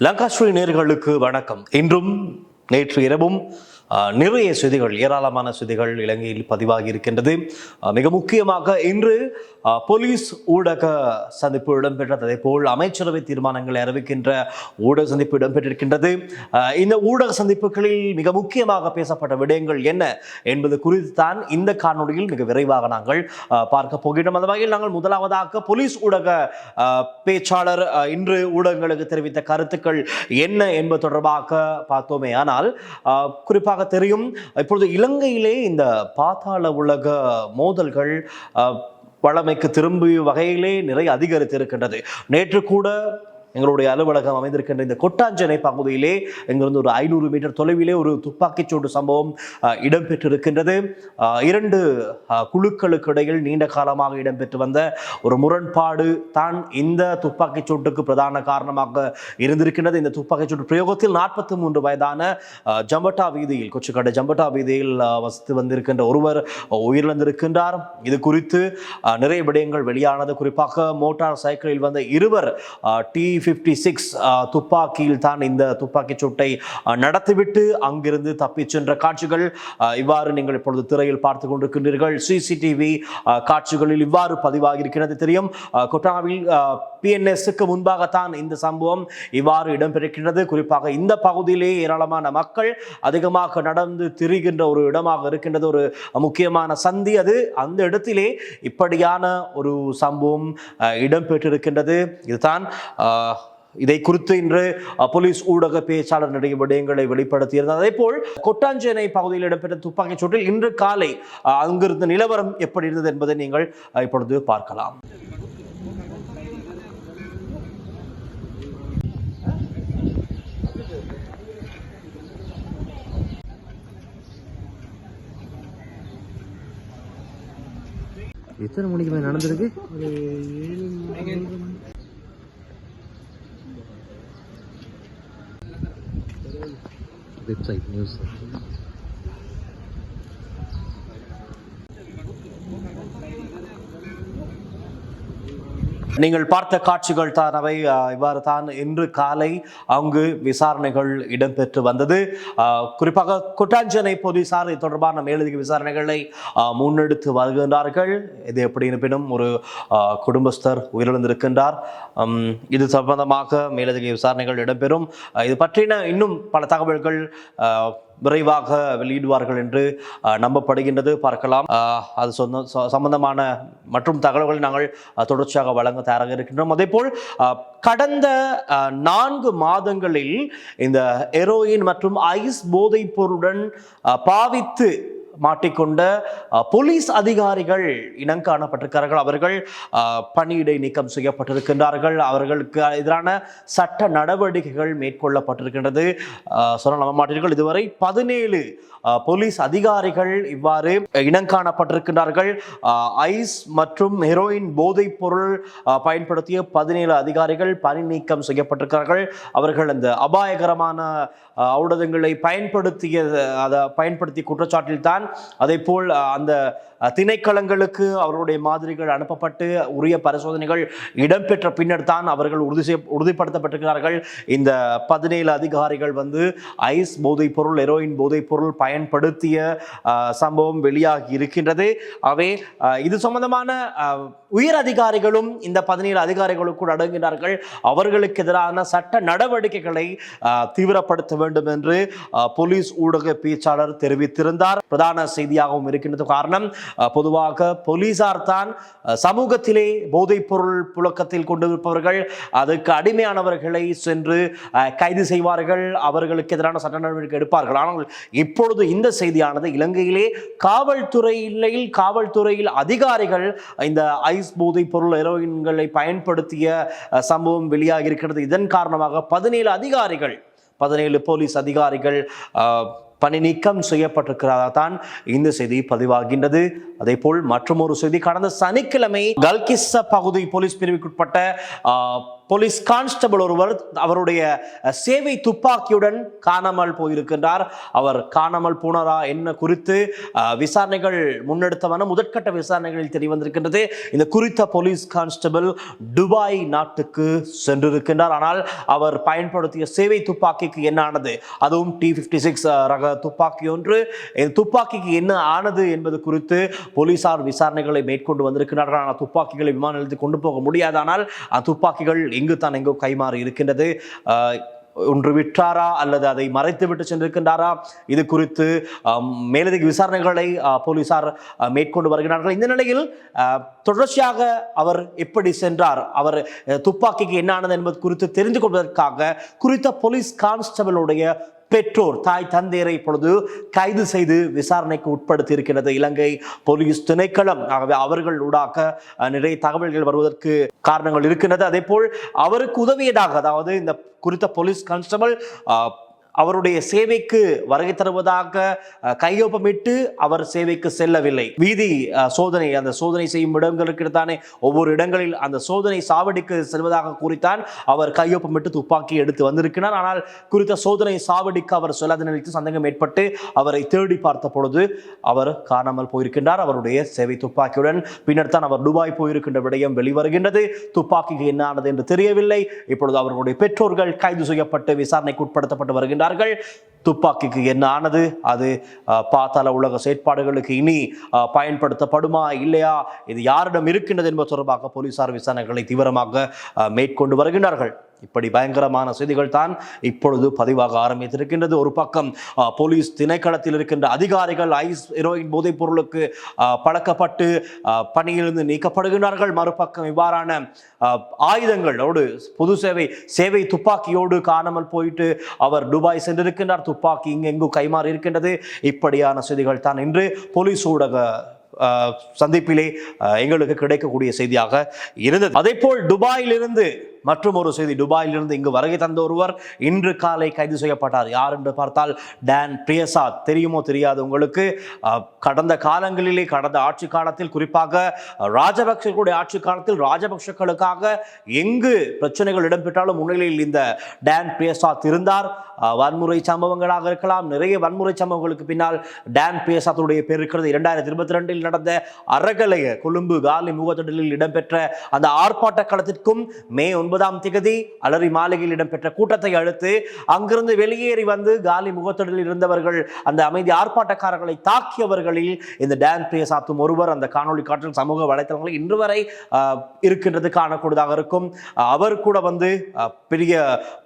லங்காஸ்ரீ நேர்களுக்கு வணக்கம். இன்றும் நேற்று இரவும் நிறைய செய்திகள் ஏராளமான செய்திகள் இலங்கையில் பதிவாகி இருக்கின்றது. மிக முக்கியமாக இன்று போலீஸ் ஊடக சந்திப்பு இடம்பெற்றது. அதே போல் அமைச்சரவை தீர்மானங்களை அறிவிக்கின்ற ஊடக சந்திப்பு இடம்பெற்றிருக்கின்றது. இந்த ஊடக சந்திப்புகளில் மிக முக்கியமாக பேசப்பட்ட விடயங்கள் என்ன என்பது குறித்து தான் இந்த காணொளியில் மிக விரைவாக நாங்கள் பார்க்க போகின்றோம். அந்த வகையில் நாங்கள் முதலாவதாக போலீஸ் ஊடக பேச்சாளர் இன்று ஊடகங்களுக்கு தெரிவித்த கருத்துக்கள் என்ன என்பது தொடர்பாக பார்த்தோமே. ஆனால் குறிப்பாக குறிப்பாக தெரியும். இப்பொழுது இலங்கையிலே இந்த பாதாள உலக மோதல்கள் ஆஹ், வழமைக்கு திரும்பிய வகையிலே நிறைய அதிகரித்து இருக்கின்றது நேற்று கூட எங்களுடைய அலுவலகம் அமைந்திருக்கின்ற இந்த கொட்டாஞ்சனை பகுதியிலே இங்கிருந்து ஒரு ஐநூறு மீட்டர் தொலைவிலே ஒரு துப்பாக்கிச்சூடு சம்பவம் இடம்பெற்றிருக்கின்றது. இரண்டு குழுக்களுக்கு இடையில் நீண்ட காலமாக இடம்பெற்று வந்த ஒரு முரண்பாடு தான் இந்த துப்பாக்கிச் சூட்டுக்கு பிரதான காரணமாக இருந்திருக்கின்றது. இந்த துப்பாக்கிச் சூட்டு பிரயோகத்தில் நாற்பத்தி மூன்று வயதான ஜம்பட்டா வீதியில் கொச்சிக்கடை ஜம்பட்டா வீதியில் வசித்து வந்திருக்கின்ற ஒருவர் உயிரிழந்திருக்கின்றார். இது குறித்து நிறைய விடயங்கள் வெளியானது. குறிப்பாக மோட்டார் சைக்கிளில் வந்த இருவர் டி ஃபிஃப்டி சிக்ஸ் துப்பாக்கியில் தான் இந்த துப்பாக்கி சூட்டை நடத்திவிட்டு அங்கிருந்து தப்பிச் சென்ற காட்சிகள் இவ்வாறு நீங்கள் இப்பொழுது திரையில் பார்த்து கொண்டிருக்கின்றீர்கள். சிசிடிவி காட்சிகளில் இவ்வாறு பதிவாகி இருக்கிறது தெரியும். ஆஹ், கொட்டாவில் பிஎன்எஸ்க்கு முன்பாகத்தான் இந்த சம்பவம் இவ்வாறு இடம்பெறுகின்றது. குறிப்பாக இந்த பகுதியிலே ஏராளமான மக்கள் அதிகமாக நடந்து திரிகின்ற ஒரு இடமாக இருக்கின்றது. ஒரு முக்கியமான சந்தி அது. அந்த இடத்திலே இப்படியான ஒரு சம்பவம் இடம்பெற்றிருக்கின்றது. இதுதான் இதை குறித்து இன்று போலீஸ் ஊடக பேச்சாளர் நிறைய விடயங்களை வெளிப்படுத்தியிருந்தார். அதே போல் கொட்டாஞ்சேனை பகுதியில் இடம்பெற்ற துப்பாக்கிச் சூட்டில் இன்று காலை அங்கிருந்த நிலவரம் எப்படி இருந்தது என்பதை நீங்கள் இப்பொழுது பார்க்கலாம். எத்தனை மணிக்கு மேல நடந்திருக்கு? வெப்சைட் நியூஸ் நீங்கள் பார்த்த காட்சிகள் தான் அவை. இவ்வாறு தான் இன்று காலை அங்கு விசாரணைகள் இடம்பெற்று வந்தது. குறிப்பாக கொட்டாஞ்சனை போலீசார் இது தொடர்பான மேலதிக விசாரணைகளை முன்னெடுத்து வருகின்றார்கள். இது எப்படி இருப்பினும் ஒரு குடும்பஸ்தர் உயிரிழந்திருக்கின்றார். இது சம்பந்தமாக மேலதிக விசாரணைகள் இடம்பெறும். இது பற்றின இன்னும் பல தகவல்கள் விரைவாக வெளியிடுவார்கள் என்று நம்பப்படுகின்றது. பார்க்கலாம். அது சொந்த ச- சம்பந்தமான மற்றும் தகவல்களை நாங்கள் தொடர்ச்சியாக வழங்க தயாராக இருக்கின்றோம். அதேபோல் கடந்த நான்கு மாதங்களில் இந்த ஹெரோயின் மற்றும் ஐஸ் போதைப் பொருளுடன் பாவித்து மாட்டிக்கொண்ட போலீஸ் அதிகாரிகள் இனம் காணப்பட்டிருக்கிறார்கள். அவர்கள் பணியிடை நீக்கம் செய்யப்பட்டிருக்கின்றார்கள். அவர்களுக்கு எதிரான சட்ட நடவடிக்கைகள் மேற்கொள்ளப்பட்டிருக்கின்றது. சொல்ல நம்ப மாட்டீர்கள். இதுவரை பதினேழு போலீஸ் அதிகாரிகள் இவ்வாறு இனம் காணப்பட்டிருக்கின்றார்கள். ஐஸ் மற்றும் ஹெரோயின் போதைப் பொருள் பயன்படுத்திய பதினேழு அதிகாரிகள் பணி நீக்கம் செய்யப்பட்டிருக்கிறார்கள். அவர்கள் அந்த அபாயகரமான அஹ், ஔடதங்களை பயன்படுத்திய அதை பயன்படுத்திய குற்றச்சாட்டில் தான் அதே போல் அந்த திணைக்களங்களுக்கு அவர்களுடைய மாதிரிகள் அனுப்பப்பட்டு உரிய பரிசோதனைகள் இடம்பெற்ற பின்னர் தான் அவர்கள் உறுதி செய்ய உறுதிப்படுத்தப்பட்டிருக்கிறார்கள். இந்த பதினேழு அதிகாரிகள் வந்து ஐஸ் போதைப் பொருள் ஹெரோயின் போதைப் பொருள் பயன்படுத்திய சம்பவம் வெளியாகி இருக்கின்றது. அவை இது சம்பந்தமான உயர் அதிகாரிகளும் இந்த பதினேழு அதிகாரிகளுக்குள் அடங்குகிறார்கள் அவர்களுக்கு எதிரான சட்ட நடவடிக்கைகளை தீவிரப்படுத்த வேண்டும் என்று போலீஸ் ஊடக பேச்சாளர் தெரிவித்திருந்தார். பிரதான செய்தியாகவும் இருக்கின்றது. காரணம் பொதுவாக போலீசார் தான் சமூகத்திலே போதைப் பொருள் புழக்கத்தில் கொண்டிருப்பவர்கள் அதுக்கு அடிமையானவர்களை சென்று கைது செய்வார்கள் அவர்களுக்கு எதிரான சட்ட நடவடிக்கை எடுப்பார்கள். ஆனால் இப்பொழுது இந்த செய்தியானது இலங்கையிலே காவல்துறையில் காவல்துறையில் அதிகாரிகள் இந்த ஐஸ் போதைப் பொருள் ஹெரோயின்களை பயன்படுத்திய சம்பவம் வெளியாகி இருக்கிறது இதன் காரணமாக பதினேழு அதிகாரிகள் பதினேழு போலீஸ் அதிகாரிகள் பணி நீக்கம் செய்யப்பட்டிருக்கிறதா தான் இந்த செய்தி பதிவாகின்றது. அதே போல் மற்றொரு செய்தி கடந்த சனிக்கிழமை கல்கிஸ்ஸ பகுதி போலீஸ் பிரிவுக்குட்பட்ட போலீஸ் கான்ஸ்டபிள் ஒருவர் அவருடைய சேவை துப்பாக்கியுடன் காணாமல் போயிருக்கின்றார். அவர் காணாமல் போனாரா என்ன குறித்து விசாரணைகள் முன்னெடுத்தவன முதற்கட்ட விசாரணைகளில் தெரியவந்திருக்கின்றது இந்த குறித்த போலீஸ் கான்ஸ்டபிள் துபாய் நாட்டுக்கு சென்றிருக்கின்றார். ஆனால் அவர் பயன்படுத்திய சேவை துப்பாக்கிக்கு என்ன ஆனது? அதுவும் டி ஃபிஃப்டி சிக்ஸ் ரக துப்பாக்கி ஒன்று. இந்த துப்பாக்கிக்கு என்ன ஆனது என்பது குறித்து போலீசார் விசாரணைகளை மேற்கொண்டு வந்திருக்கிறார்கள் ஆனால் துப்பாக்கிகளை விமான நிலையத்தில் கொண்டு போக முடியாதானால் ஆனால் துப்பாக்கிகள் எங்கு தான் எங்கோ கைமாறி இருக்கின்றது. ஒன்று விற்றாரா அல்லது அதை மறைத்து விட்டு சென்றிருக்கின்றாரா? இது குறித்து மேலதிக விசாரணைகளை போலீசார் மேற்கொண்டு வருகிறார்கள் இந்த நிலையில் தொடர்ச்சியாக அவர் எப்படி சென்றார்? அவர் துப்பாக்கிக்கு என்ன ஆனது என்பது குறித்து தெரிந்து கொள்வதற்காக குறித்த போலீஸ் கான்ஸ்டபிளுடைய பெற்றோர் தாய் தந்தையரை இப்பொழுது கைது செய்து விசாரணைக்கு உட்படுத்தி இருக்கிறது இலங்கை போலீஸ் திணைக்களம் ஆகவே அவர்கள் ஊடாக அஹ், நிறைய தகவல்கள் வருவதற்கு காரணங்கள் இருக்கின்றது. அதே போல் அவருக்கு உதவியதாக அதாவது இந்த குறித்த போலீஸ் கான்ஸ்டபிள் அவருடைய சேவைக்கு வருகை தருவதாக கையொப்பமிட்டு அவர் சேவைக்கு செல்லவில்லை. வீதி சோதனை அந்த சோதனை செய்யும் இடங்களுக்கு தானே ஒவ்வொரு இடங்களில் அந்த சோதனை சாவடிக்கு செல்வதாக கூறித்தான் அவர் கையொப்பமிட்டு துப்பாக்கி எடுத்து வந்திருக்கிறார். ஆனால் குறித்த சோதனை சாவடிக்கு அவர் செல்லாத நிலைக்கு சந்தேகம் ஏற்பட்டு அவரை தேடி பார்த்த பொழுது அவர் காணாமல் போயிருக்கின்றார். அவருடைய சேவை துப்பாக்கியுடன் பின்னர் தான் அவர் துபாய் போயிருக்கின்ற விடயம் வெளிவருகின்றது. துப்பாக்கிக்கு என்ன ஆனது என்று தெரியவில்லை. இப்பொழுது அவர்களுடைய பெற்றோர்கள் கைது செய்யப்பட்டு விசாரணைக்கு உட்படுத்தப்பட்டு வருகின்றார்கள் துப்பாக்கிக்கு என்ன ஆனது? அது அஹ், உலக செயற்பாடுகளுக்கு இனி அஹ், பயன்படுத்தப்படுமா இல்லையா? இது யாரிடம் இருக்கின்றது என்பது தொடர்பாக போலீசார் விசாரணைகளை தீவிரமாக மேற்கொண்டு வருகின்றார்கள். இப்படி பயங்கரமான செய்திகள் தான் இப்பொழுது பதிவாக ஆரம்பித்திருக்கின்றது. ஒரு பக்கம் போலீஸ் திணைக்களத்தில் இருக்கின்ற அதிகாரிகள் ஐஸ் ஹீரோயின் போதைப் பொருளுக்கு பழக்கப்பட்டு பணியிலிருந்து நீக்கப்படுகின்றார்கள். மறுபக்கம் இவ்வாறான ஆயுதங்களோடு பொது சேவை சேவை துப்பாக்கியோடு காணாமல் போயிட்டு அவர் துபாய் சென்றிருக்கின்றார். துப்பாக்கி இங்கெங்கு கைமாறி இருக்கின்றது. இப்படியான செய்திகள் தான் இன்று போலீஸ் ஊடக சந்திப்பிலே எங்களுக்கு கிடைக்கக்கூடிய செய்தியாக இருந்தது. அதே போல் துபாயிலிருந்து மற்றும் ஒரு செய்தி துபாயிலிருந்து இங்கு வருகை தந்த ஒருவர் இன்று காலை கைது செய்யப்பட்டார். யார் என்று பார்த்தால் டான் பிரியசாத் தெரியுமோ தெரியாது உங்களுக்கு? கடந்த காலங்களிலே கடந்த ஆட்சி காலத்தில் குறிப்பாக ராஜபக்சர்களுடைய ஆட்சி காலத்தில் ராஜபக்சர்களுக்காக எங்கு பிரச்சனைகள் இடம்பெற்றாலும் முன்னிலையில் இந்த டேன் பிரியசாத் இருந்தார் வன்முறை சம்பவங்களாக இருக்கலாம் நிறைய வன்முறை சம்பவங்களுக்கு பின்னால் டான் பிரியசாத்துடைய பேர் இருக்கிறது. இரண்டாயிரத்தி இருபத்தி ரெண்டில் நடந்த அறகலைய கொழும்பு காலி முகத்தடலில் இடம்பெற்ற அந்த ஆர்ப்பாட்ட களத்திற்கும் மே ஒன்பதாம் திகதி அலரி மாளிகையில் இடம்பெற்ற கூட்டத்தை அடுத்து அங்கிருந்து வெளியேறி வந்து காலி முகத்தொடரில் இருந்தவர்கள் அந்த அமைதி ஆர்ப்பாட்டக்காரர்களை தாக்கியவர்களில் இந்த டான் பிரியசாத்தும் ஒருவர் அந்த காணொளி காற்றில் சமூக வலைத்தளங்களில் இன்று வரை இருக்கின்றது காணக்கூடியதாக இருக்கும். அவர் கூட வந்து பெரிய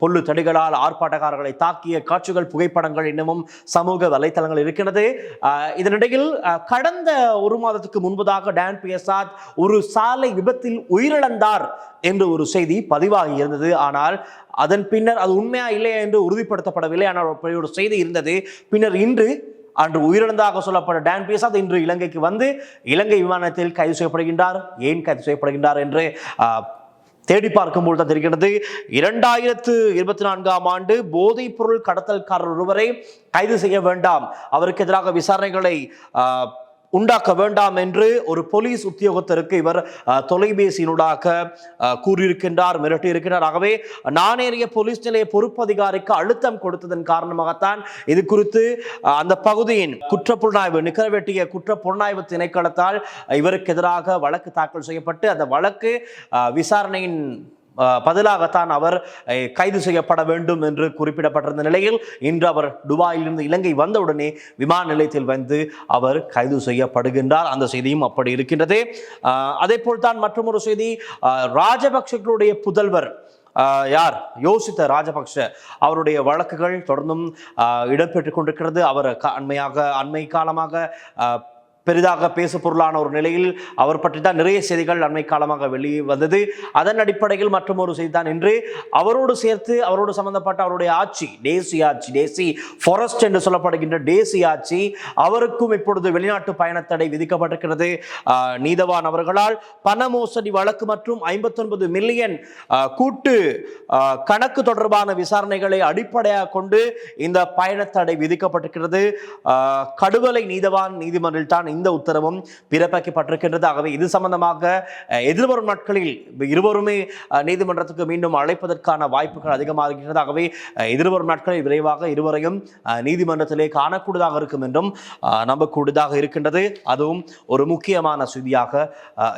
பொல்லு தடிகளால் ஆர்ப்பாட்டக்காரர்களை தாக்கிய காட்சிகள் புகைப்படங்கள் இன்னமும் சமூக வலைத்தளங்கள் இருக்கின்றது. ஆஹ், இதனிடையில் கடந்த ஒரு மாதத்துக்கு முன்பதாக டான் பியசாத் ஒரு சாலை விபத்தில் உயிரிழந்தார் என்ற ஒரு செய்தி பதிவாகி இருந்தது. ஆனால் அதன் பின்னர் அது உண்மையா இல்லையா என்று உறுதிப்படுத்தப்படவில்லை. ஆனால் ஒரு செய்தி இருந்தது. பின்னர் இன்று அன்று உயிரிழந்ததாக சொல்லப்பட்ட டான் பியசாத் இன்று இலங்கைக்கு வந்து இலங்கை விமானத்தில் கைது செய்யப்படுகின்றார். ஏன் கைது செய்யப்படுகின்றார் என்று தேடி பார்க்கும்போது தான் தெரிகிறது இரண்டாயிரத்து இருபத்தி நான்காம் ஆண்டு போதைப் பொருள் கடத்தல்காரர் ஒருவரை கைது செய்ய வேண்டாம். அவருக்கு எதிராக விசாரணைகளை ஆஹ், உண்டாக்க வேண்டாம் என்று ஒரு போலீஸ் உத்தியோகத்தருக்கு இவர் தொலைபேசியினூடாக கூறியிருக்கின்றார் மிரட்டி இருக்கின்றார் ஆகவே நானேறிய போலீஸ் நிலைய பொறுப்பதிகாரிக்கு அழுத்தம் கொடுத்ததன் காரணமாகத்தான் இது குறித்து அந்த பகுதியின் குற்ற குற்றப்புலனாய்வு நிகழ்வெட்டிய குற்றப்புலனாய்வு திணைக்களத்தால் இவருக்கு எதிராக வழக்கு தாக்கல் செய்யப்பட்டு அந்த வழக்கு விசாரணையின் பதிலாகத்தான் அவர் கைது செய்யப்பட வேண்டும் என்று குறிப்பிடப்பட்டிருந்த நிலையில் இன்று அவர் துபாயிலிருந்து இலங்கை வந்தவுடனே விமான நிலையத்தில் வந்து அவர் கைது செய்யப்படுகின்றார். அந்த செய்தியும் அப்படி இருக்கின்றது. அதே போல் தான் மற்றொரு செய்தி. ஆஹ், ராஜபக்சர்களுடைய புதல்வர் யார்? யோசித்த ராஜபக்ஷ அவருடைய வழக்குகள் தொடர்ந்தும் இடம்பெற்று இடம்பெற்றுக் கொண்டிருக்கிறது. அவர் அண்மையாக அண்மை காலமாக பெரிதாக பேசு பொருளான ஒரு நிலையில் அவர் பற்றி தான் நிறைய செய்திகள் அண்மை காலமாக வெளியே வந்தது அதன் அடிப்படையில் மற்றும் ஒரு செய்தி தான் இன்று அவரோடு சேர்த்து அவரோடு சம்பந்தப்பட்ட அவருடைய ஆட்சி டேசி ஆட்சி தேசி ஃபாரஸ்ட் என்று சொல்லப்படுகின்ற தேசி ஆட்சி அவருக்கும் இப்பொழுது வெளிநாட்டு பயணத்தடை விதிக்கப்பட்டிருக்கிறது. நீதவான் அவர்களால் பண மோசடி வழக்கு மற்றும் ஐம்பத்தொன்பது மில்லியன் கூட்டு கணக்கு தொடர்பான விசாரணைகளை அடிப்படையாக கொண்டு இந்த பயணத்தடை விதிக்கப்பட்டிருக்கிறது. கடுவலை நீதவான் நீதிமன்றில் தான் இந்த உத்தரவும் பிறப்பாக்கப்பட்டிருக்கின்றது. ஆகவே இது சம்பந்தமாக எதிர்வரும் நாட்களில் இருவருமே நீதிமன்றத்துக்கு மீண்டும் அழைப்பதற்கான வாய்ப்புகள் அதிகமாக இருக்கின்றது. ஆகவே எதிர்வரும் நாட்களில் விரைவாக இருவரையும் நீதிமன்றத்திலே காணக்கூடியதாக இருக்கும் என்றும் நம்பக்கூடியதாக இருக்கின்றது. அதுவும் ஒரு முக்கியமான செய்தியாக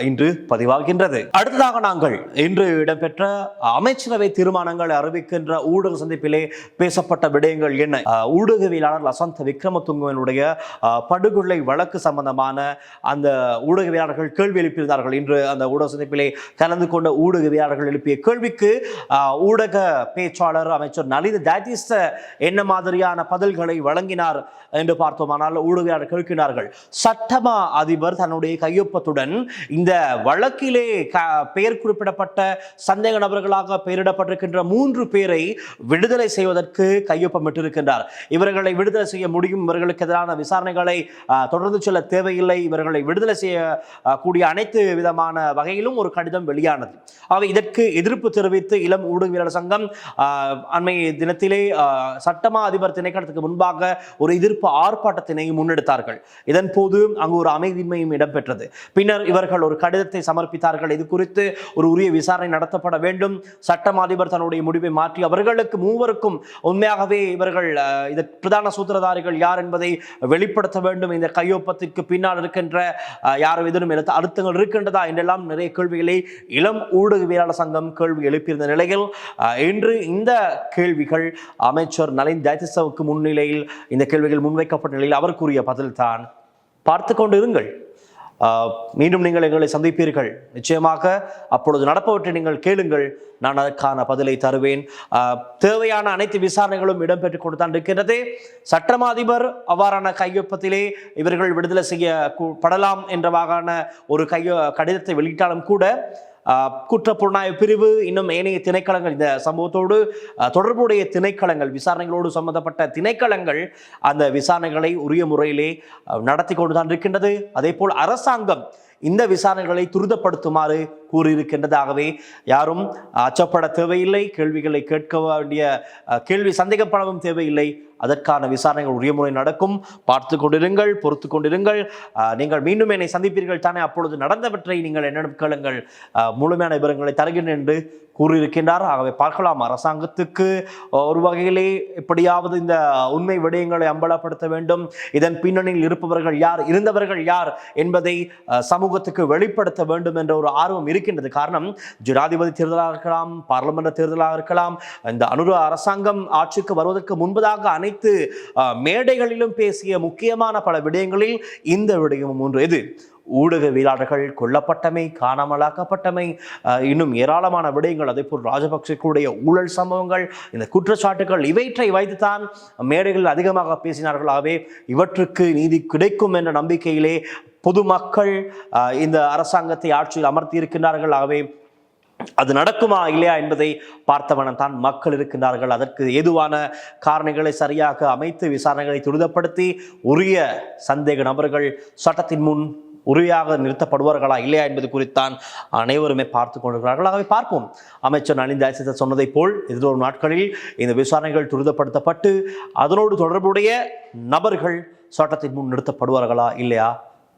இன்று பதிவாகின்றது. அடுத்ததாக நாங்கள் இன்று இடம்பெற்ற அமைச்சரவை தீர்மானங்கள் அறிவிக்கின்ற ஊடக சந்திப்பிலே பேசப்பட்ட விடயங்கள் என்ன? ஊடகவியலாளர் லசந்த விக்ரமதுங்கவனுடைய படுகொலை வழக்கு சம்பந்தமான அந்த ஊடகவியலாளர்கள் கேள்வி எழுப்பியிருந்தார்கள். இன்று அந்த ஊடக சந்திப்பிலே கலந்து கொண்ட ஊடகவியலாளர்கள் எழுப்பிய கேள்விக்கு ஊடக பேச்சாளர் அமைச்சர் நலித தாதிஸ்த என்ன மாதிரியான பதில்களை வழங்கினார் என்று பார்த்தோமானால் ஊடகவியலாளர் கேட்கிறார்கள். சட்டமா அதிபர் தன்னுடைய கையொப்பத்துடன் இந்த வழக்கிலே பெயர் குறிப்பிடப்பட்ட சந்தேக நபர்களாக பெயரிடப்பட்டிருக்கின்ற மூன்று பேரை விடுதலை செய்வதற்கு கையொப்பமிட்டிருக்கின்றார். இவர்களை விடுதலை செய்ய முடியும். இவர்களுக்கு எதிரான விசாரணைகளை தொடர்ந்து செல்ல தேவையில்லை. இவர்களை விடுதலை செய்ய கூடிய அனைத்து விதமான வகையிலும் ஒரு கடிதம் வெளியானது. ஆக இதற்கு எதிர்ப்பு தெரிவித்து இளம் ஊடகவியலாளர் சங்கம் ஆஹ், அண்மை தினத்திலே சட்டமா அதிபர் திணைக்களத்துக்கு முன்பாக ஒரு எதிர்ப்பு ஆர்ப்பாட்டத்தினை முன்னெடுத்தார்கள். இதன் போது அங்கு ஒரு அமைதியின்மையும் இடம்பெற்றது. பின்னர் இவர்கள் ஒரு கடிதத்தை சமர்ப்பித்தார்கள். இது குறித்து ஒரு உரிய விசாரணை நடத்தப்பட வேண்டும். சட்டம் அதிபர் தன்னுடைய முடிவை மாற்றி அவர்களுக்கு மூவருக்கும் உண்மையாகவே இவர்கள் இதற்கு பிரதான சூத்திரதாரிகள் யார் என்பதை வெளிப்படுத்த வேண்டும் இந்த கையொப்பத்திற்கு பின்னால் இருக்கின்ற யார் எதிரும் எழுத்து அழுத்தங்கள் இருக்கின்றதா என்றெல்லாம் நிறைய கேள்விகளை இளம் ஊடகவியலாளர் சங்கம் கேள்வி எழுப்பியிருந்த நிலையில் இன்று இந்த கேள்விகள் அமைச்சர் நலின் ஜெயதிசவுக்கு முன்னிலையில் இந்த கேள்விகள் முன்வைக்கப்பட்ட நிலையில் அவர் கூறிய பதில்தான் பார்த்து கொண்டு இருங்கள் மீண்டும் நீங்கள் எங்களை சந்திப்பீர்கள். நிச்சயமாக அப்பொழுது நடப்பவற்றை நீங்கள் கேளுங்கள். நான் அதற்கான பதிலை தருவேன். தேவையான அனைத்து விசாரணைகளும் இடம்பெற்றுக் கொண்டுதான் இருக்கின்றது. சட்டமா அதிபர் அவ்வாறான கையொப்பத்திலே இவர்கள் விடுதலை செய்ய படலாம் என்ற வகையான ஒரு கையோ கடிதத்தை வெளியிட்டாலும் கூட குற்ற புலனாய்வு பிரிவு இன்னும் ஏனைய திணைக்களங்கள் இந்த சம்பவத்தோடு தொடர்புடைய திணைக்களங்கள் விசாரணைகளோடு சம்பந்தப்பட்ட திணைக்களங்கள் அந்த விசாரணைகளை உரிய முறையிலே நடத்தி கொண்டுதான் இருக்கின்றது. அதே போல் அரசாங்கம் இந்த விசாரணைகளை துரிதப்படுத்துமாறு கூறியிருக்கின்றதாகவே யாரும் அச்சப்பட தேவையில்லை கேள்விகளை கேட்க வேண்டிய கேள்வி சந்தேகப்படவும் தேவையில்லை. அதற்கான விசாரணைகள் உரிய முறை நடக்கும். பார்த்து கொண்டிருங்கள் பொறுத்து கொண்டிருங்கள். நீங்கள் மீண்டும் என்னை சந்திப்பீர்கள் தானே? அப்பொழுது நடந்தவற்றை நீங்கள் என்னிடம் கேளுங்கள். முழுமையான விவரங்களை தருகிறேன் என்று கூறியிருக்கின்றார். ஆகவே பார்க்கலாம். அரசாங்கத்துக்கு ஒரு வகையிலே எப்படியாவது இந்த உண்மை விடயங்களை அம்பலப்படுத்த வேண்டும். இதன் பின்னணியில் இருப்பவர்கள் யார் இருந்தவர்கள் யார் என்பதை சமூகத்துக்கு வெளிப்படுத்த வேண்டும் என்ற ஒரு ஆர்வம் இருக்கின்றது. காரணம் ஜனாதிபதி தேர்தலாக இருக்கலாம் பாராளுமன்ற தேர்தலாக இருக்கலாம் இந்த அனுர அரசாங்கம் ஆட்சிக்கு வருவதற்கு முன்பதாக அனைத்து ஆஹ், மேடைகளிலும் பேசிய முக்கியமான பல விடயங்களில் இந்த விடயமும் ஒன்று. எது? ஊடகவியலாளர்கள் கொல்லப்பட்டமை காணாமலாக்கப்பட்டமை இன்னும் ஏராளமான விடயங்கள் அதே போல் ராஜபக்சேக்களுடைய ஊழல் சம்பவங்கள் இந்த குற்றச்சாட்டுகள் இவற்றை வைத்துத்தான் மேடைகளில் அதிகமாக பேசினார்களாகவே இவற்றுக்கு நீதி கிடைக்கும் என்ற நம்பிக்கையிலே பொதுமக்கள் இந்த அரசாங்கத்தை ஆட்சியில் அமர்த்தி இருக்கின்றார்கள் ஆகவே அது நடக்குமா இல்லையா என்பதை பார்த்தவனம் தான் மக்கள் இருக்கின்றார்கள். அதற்கு ஏதுவான காரணிகளை சரியாக அமைத்து விசாரணைகளை துரிதப்படுத்தி உரிய சந்தேக நபர்கள் சட்டத்தின் முன் உறுதியாக நிறுத்தப்படுவார்களா இல்லையா என்பது குறித்தான் அனைவருமே பார்த்து கொண்டிருக்கிறார்கள். ஆகவே பார்ப்போம். அமைச்சர் நளின் ஜெயசித்த சொன்னதைப் போல் எதிர்வரும் நாட்களில் இந்த விசாரணைகள் துரிதப்படுத்தப்பட்டு அதனோடு தொடர்புடைய நபர்கள் சட்டத்தின் முன் நிறுத்தப்படுவார்களா இல்லையா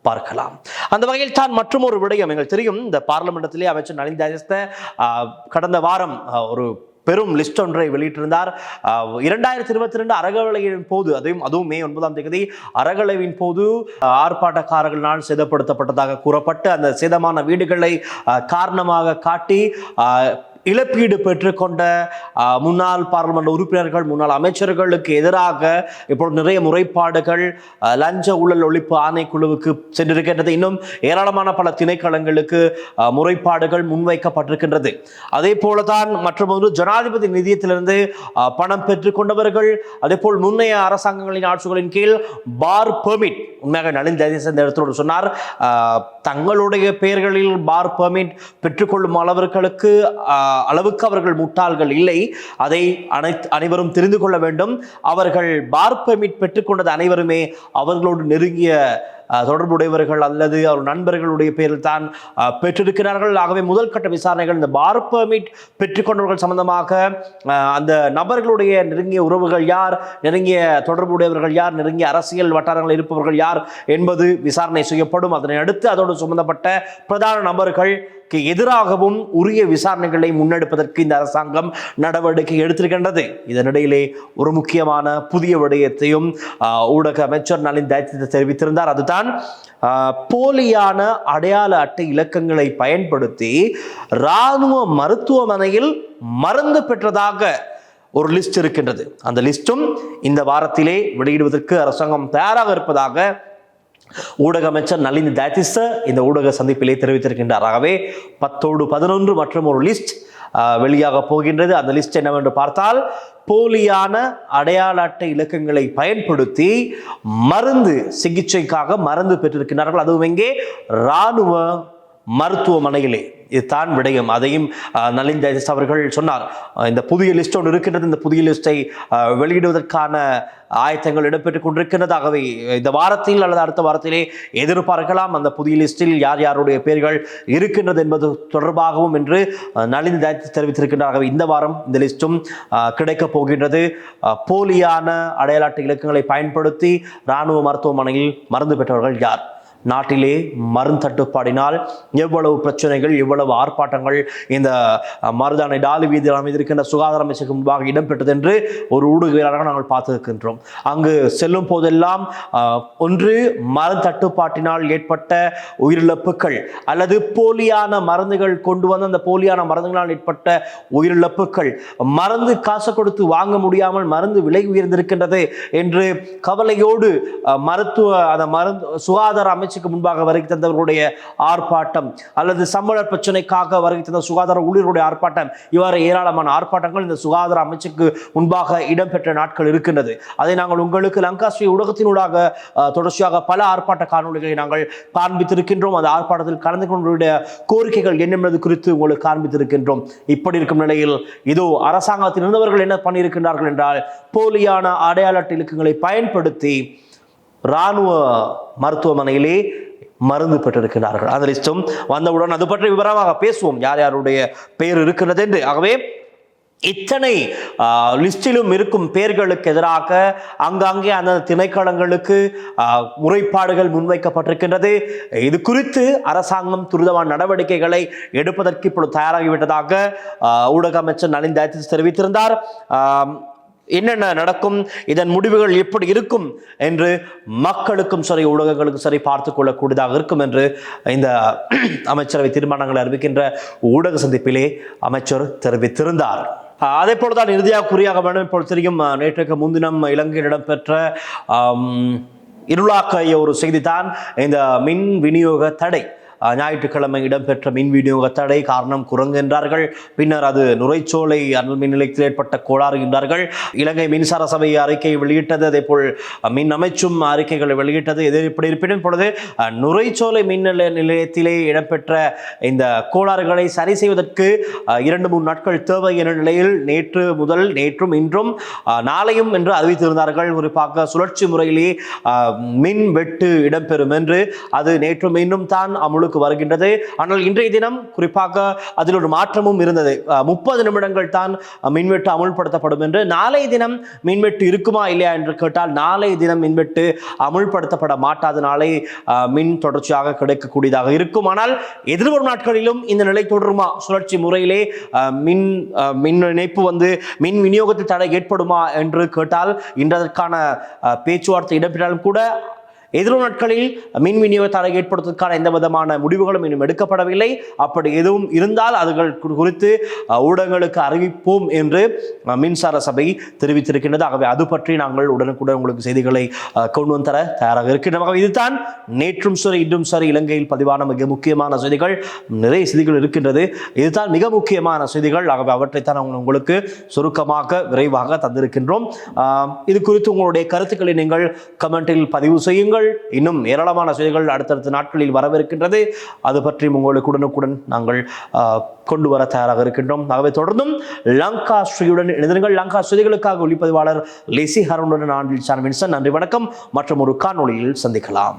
பார்க்கலாம். அந்த வகையில் தான் மற்றும் ஒரு விடயம் எங்களுக்கு தெரியும். இந்த பார்லிமெண்டத்திலே அமைச்சர் நளின் ஜெயஸ்த கடந்த வாரம் ஒரு பெரும் லிஸ்ட் ஒன்றை வெளியிட்டிருந்தார். இரண்டாயிரத்தி இருபத்தி ரெண்டு அறகலையின் போது அதுவும் அதுவும் மே ஒன்பதாம் தேதி அறகலைவின் போது ஆர்ப்பாட்டக்காரர்களால் சேதப்படுத்தப்பட்டதாக கூறப்பட்டு அந்த சேதமான வீடுகளை காரணமாக காட்டி இழப்பீடு பெற்றுக்கொண்ட முன்னாள் பாராளுமன்ற உறுப்பினர்கள் முன்னாள் அமைச்சர்களுக்கு எதிராக இப்பொழுது நிறைய முறைப்பாடுகள் லஞ்ச ஊழல் ஒழிப்பு ஆணைக்குழுவுக்கு சென்றிருக்கின்றது. இன்னும் ஏராளமான பல திணைக்களங்களுக்கு முறைப்பாடுகள் முன்வைக்கப்பட்டிருக்கின்றது. அதே போலதான் மற்றொரு ஜனாதிபதி நிதியத்திலிருந்து பணம் பெற்றுக்கொண்டவர்கள் அதே போல் முன்னைய அரசாங்கங்களின் ஆட்சிகளின் கீழ் பார் பெர்மிட் உண்மையாக நலின் ஜெயதீசன் இந்த இடத்தோடு சொன்னார் தங்களுடைய பெயர்களில் பார் பெர்மிட் பெற்றுக்கொள்ளும் அளவர்களுக்கு ஆஹ், அளவுக்கு அவர்கள் முட்டாள்கள் இல்லை. அதை அனைத்து அனைவரும் தெரிந்து கொள்ள வேண்டும். அவர்கள் பார் பெர்மிட் பெற்றுக்கொண்டது அனைவருமே அவர்களோடு நெருங்கிய தொடர்புடையவர்கள் அல்லது அவர் நண்பர்களுடைய பேரில் தான் பெற்றிருக்கிறார்கள். ஆகவே முதல் கட்ட விசாரணைகள் இந்த பார் பெர்மிட் பெற்றுக்கொண்டவர்கள் சம்பந்தமாக அந்த நபர்களுடைய நெருங்கிய உறவுகள் யார் நெருங்கிய தொடர்புடையவர்கள் யார் நெருங்கிய அரசியல் வட்டாரங்களில் இருப்பவர்கள் யார் என்பது விசாரணை செய்யப்படும். அதனை அடுத்து அதோடு சம்பந்தப்பட்ட பிரதான நபர்கள் எதிராகவும் உரிய விசாரணைகளை முன்னெடுப்பதற்கு இந்த அரசாங்கம் நடவடிக்கை எடுத்திருக்கின்றது. இதனிடையிலே ஒரு முக்கியமான புதிய விடயத்தையும் ஊடக அமைச்சர் நலின் தயாரித்து தெரிவித்திருந்தார். அதுதான் போலியான அடையாள அட்டை இலக்கங்களை பயன்படுத்தி இராணுவ மருத்துவமனையில் மருந்து பெற்றதாக ஒரு லிஸ்ட் இருக்கின்றது. அந்த லிஸ்டும் இந்த வாரத்திலே வெளியிடுவதற்கு அரசாங்கம் தயாராக இருப்பதாக ஊடக அமைச்சர் நளின் தயாதிச இந்த ஊடக சந்திப்பிலே தெரிவித்திருக்கின்றார். ஆகவே பத்தோடு பதினொன்று மற்றும் ஒரு லிஸ்ட் வெளியாக போகின்றது. அந்த லிஸ்ட் என்னவென்று பார்த்தால் போலியான அடையாள அட்டை இலக்கங்களை பயன்படுத்தி மருந்து சிகிச்சைக்காக மருந்து பெற்றிருக்கிறார்கள் அதுவும் எங்கே? இராணுவ மருத்துவமனையிலே. இதுதான் விடயம். அதையும் நளின் ஜெயதிஸ் அவர்கள் சொன்னார். இந்த புதிய லிஸ்ட் ஒன்று இருக்கின்றது. இந்த புதிய லிஸ்டை வெளியிடுவதற்கான ஆயத்தங்கள் இடம்பெற்றுக் கொண்டிருக்கின்றதாகவே இந்த வாரத்தில் அல்லது அடுத்த வாரத்திலே எதிர்பார்க்கலாம். அந்த புதிய லிஸ்டில் யார் யாருடைய பெயர்கள் இருக்கின்றது என்பது தொடர்பாகவும் என்று நளின் ஜெயதிஸ் தெரிவித்திருக்கின்றார் இந்த வாரம் இந்த லிஸ்டும் கிடைக்கப் போகின்றது. போலியான அடையாளாட்டு இலக்கங்களை பயன்படுத்தி இராணுவ மருத்துவமனையில் மருந்து பெற்றவர்கள் யார்? நாட்டிலே மருந்து தட்டுப்பாடினால் எவ்வளவு பிரச்சனைகள் எவ்வளவு ஆர்ப்பாட்டங்கள் இந்த மருதானை டாலி வீதியில் அமைந்திருக்கின்ற சுகாதார அமைச்சருக்கு முன்பாக இடம்பெற்றது என்று ஒரு ஊடகவியலாளராக நாங்கள் பார்த்திருக்கின்றோம். அங்கு செல்லும் போதெல்லாம் ஒன்று மருந்து தட்டுப்பாட்டினால் ஏற்பட்ட உயிரிழப்புகள் அல்லது போலியான மருந்துகள் கொண்டு வந்த அந்த போலியான மருந்துகளால் ஏற்பட்ட உயிரிழப்புகள் மருந்து காசு கொடுத்து வாங்க முடியாமல் மருந்து விலை உயர்ந்திருக்கின்றது என்று கவலையோடு மருத்துவ அந்த மருந்து சுகாதார அமைச்சர் அமைச்சுக்கு முன்பாக வருகை தந்தவர்களுடைய ஆர்ப்பாட்டம் அல்லது சம்பள பிரச்சனைக்காக வருகை தந்த சுகாதார ஊழியர்களுடைய ஆர்ப்பாட்டம் இவ்வாறு ஏராளமான ஆர்ப்பாட்டங்கள் இந்த சுகாதார அமைச்சுக்கு முன்பாக இடம்பெற்ற நாட்கள் இருக்கின்றது. அதை நாங்கள் உங்களுக்கு லங்காஸ்ரீ ஊடகத்தினூடாக தொடர்ச்சியாக பல ஆர்ப்பாட்ட காணொளிகளை நாங்கள் காண்பித்திருக்கின்றோம். அந்த ஆர்ப்பாட்டத்தில் கலந்து கொண்டவருடைய கோரிக்கைகள் என்னென்பது குறித்து உங்களுக்கு காண்பித்திருக்கின்றோம். இப்படி இருக்கும் நிலையில் இதோ அரசாங்கத்தில் இருந்தவர்கள் என்ன பண்ணியிருக்கின்றார்கள் என்றால் போலியான அடையாள அட்டை இலக்கங்களை பயன்படுத்தி இராணுவ மருத்துவமனையிலே மருந்து பெற்றிருக்கிறார்கள். அந்த லிஸ்டும் வந்தவுடன் அது பற்றி விவரமாக பேசுவோம். யார் யாருடைய பெயர் இருக்கிறது என்று. ஆகவே இத்தனை லிஸ்டிலும் இருக்கும் பெயர்களுக்கு எதிராக அங்கங்கே அந்த திணைக்களங்களுக்கு முறைப்பாடுகள் முன்வைக்கப்பட்டிருக்கின்றது. இது குறித்து அரசாங்கம் துரிதமான நடவடிக்கைகளை எடுப்பதற்கு இப்பொழுது தயாராகிவிட்டதாக ஊடக அமைச்சர் நளின் தயாதிஸ் தெரிவித்திருந்தார். என்னென்ன நடக்கும் இதன் முடிவுகள் எப்படி இருக்கும் என்று மக்களுக்கும் சரி ஊடகங்களுக்கும் சரி பார்த்து கொள்ளக்கூடியதாக இருக்கும் என்று இந்த அமைச்சரவை தீர்மானங்களை அறிவிக்கின்ற ஊடக சந்திப்பிலே அமைச்சர் தெரிவித்திருந்தார். அதே போலதான் இறுதியாக குறியாக வேண்டும். இப்பொழுது தெரியும் நேற்றைக்கு நேற்றுக்கு முன்தினம் இலங்கையில் இடம்பெற்ற இருளாக்கிய ஒரு செய்திதான் இந்த மின் விநியோக தடை. ஞாயிற்றுக்கிழமை இடம்பெற்ற மின் விநியோக தடை காரணம் குரங்கு என்றார்கள். பின்னர் அது நுரைச்சோலை அனல் மின் நிலையத்தில் ஏற்பட்ட கோளாறு என்றார்கள். இலங்கை மின்சார சபை அறிக்கை வெளியிட்டது அதே போல் மின் அமைச்சும் அறிக்கைகளை வெளியிட்டது. எது இப்படி இருப்பினும் பொழுது நுரைச்சோலை மின் நிலைய நிலையத்திலே இடம்பெற்ற இந்த கோளாறுகளை சரி செய்வதற்கு இரண்டு மூணு நாட்கள் தேவை என்ற நிலையில் நேற்று முதல் நேற்றும் இன்றும் நாளையும் என்று அறிவித்திருந்தார்கள். குறிப்பாக சுழற்சி முறையிலே மின் வெட்டு இடம்பெறும் என்று அது நேற்றும் இன்னும் தான் அமுலுக்கு வருகின்றது. ஆனால் இன்றைய தினம் குறிப்பாக அதில் ஒரு மாற்றமும் இருந்தது. முப்பது நிமிடங்கள் தான் மின்வெட்டு அமுல்படுத்தப்படும் என்று. நாளைய தினம் மின்வெட்டு இருக்குமா இல்லையா என்று கேட்டால் நாளைய தினம் மின்வெட்டு அமுல்படுத்தப்பட மாட்டாத. நாளை மின் தொடர்ச்சியாக கிடைக்கக்கூடியதாக இருக்கும். ஆனால் எதிர்வரும் நாட்களிலும் இந்த நிலை தொடருமா? சுழற்சி முறையிலே மின் மின் இணைப்பு வந்து மின் விநியோகத்தில் தடை ஏற்படுமா என்று கேட்டால் இன்றதற்கான பேச்சுவார்த்தை இடம்பெற்றாலும் கூட எதிரும் நாட்களில் மின் விநியோக தடை ஏற்படுத்துவதற்கான எந்த விதமான முடிவுகளும் இன்னும் எடுக்கப்படவில்லை. அப்படி எதுவும் இருந்தால் அதுகள் குறித்து ஊடகங்களுக்கு அறிவிப்போம் என்று மின்சார சபை தெரிவித்திருக்கின்றது. ஆகவே அது பற்றி நாங்கள் உடனுக்குடன் உங்களுக்கு செய்திகளை கொண்டு வந்து தர தயாராக இருக்கின்றோம். இதுதான் நேற்றும் சரி இன்றும் சரி இலங்கையில் பதிவான மிக முக்கியமான செய்திகள். நிறைய செய்திகள் இருக்கின்றது. இதுதான் மிக முக்கியமான செய்திகள். ஆகவே அவற்றைத்தான் அவங்க உங்களுக்கு சுருக்கமாக விரைவாக தந்திருக்கின்றோம். இது குறித்து உங்களுடைய கருத்துக்களை நீங்கள் கமெண்டில் பதிவு செய்யுங்கள். இன்னும் ஏராளமான செய்திகள் அடுத்தடுத்த நாட்களில் வரவிருக்கின்றது. அது பற்றி உங்களுக்கு உடனுக்குடன் நாங்கள் கொண்டு வர தயாராக இருக்கின்றோம். ஆகவே தொடர்ந்தும் லங்கா ஸ்ரீயுடன் இணைந்திருங்கள். லங்கா செய்திகளுக்காக ஒளிப்பதிவாளர் லிசி ஹருணுடன் ஆண்டில் சான். வின்சன் நன்றி வணக்கம். மற்றும் ஒரு காணொலியில் சந்திக்கலாம்.